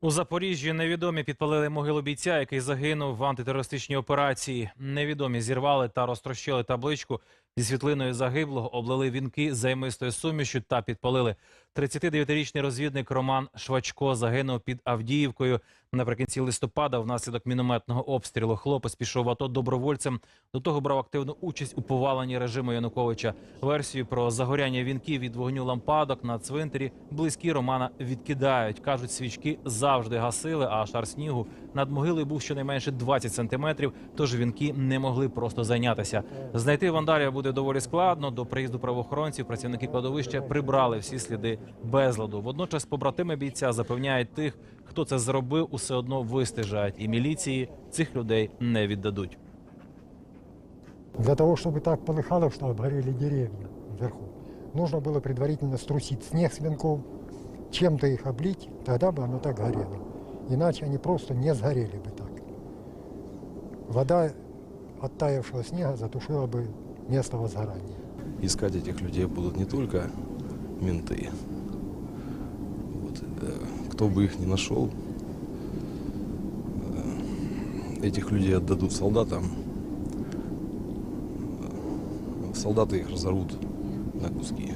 У Запоріжжі невідомі підпалили могилу бійця, який загинув в антитерористичній операції. Невідомі зірвали та розтрощили табличку зі світлиною загиблого, облили вінки займистою сумішю та підпалили. 39-річний розвідник Роман Швачко загинув під Авдіївкою наприкінці листопада внаслідок мінометного обстрілу. Хлопець пішов в АТО добровольцем. До того брав активну участь у поваленні режиму Януковича. Версію про загоряння вінків від вогню лампадок на цвинтарі близькі Романа відкидають. кажуть, свічки завжди гасили, а шар снігу над могилою був щонайменше 20 сантиметрів. Тож вінки не могли просто зайнятися. Знайти вандалів буде доволі складно. До приїзду правоохоронців працівники кладовища прибрали всі сліди безладу. Водночас побратими бійця запевняють тих, хто це зробив, усе одно вистежають, і міліції цих людей не віддадуть. Для того, чтобы так полыхало, что обгорели деревья вверху, нужно было предварительно струсить снег с венков, чем-то их облить, тогда бы оно так горело. Иначе они просто не сгорели бы так. Вода оттаившего снега затушила бы место возгорания. искать этих людей будут не только менты. Кто бы их ни нашел, э, этих людей отдадут солдатам. Солдаты их разорвут на куски.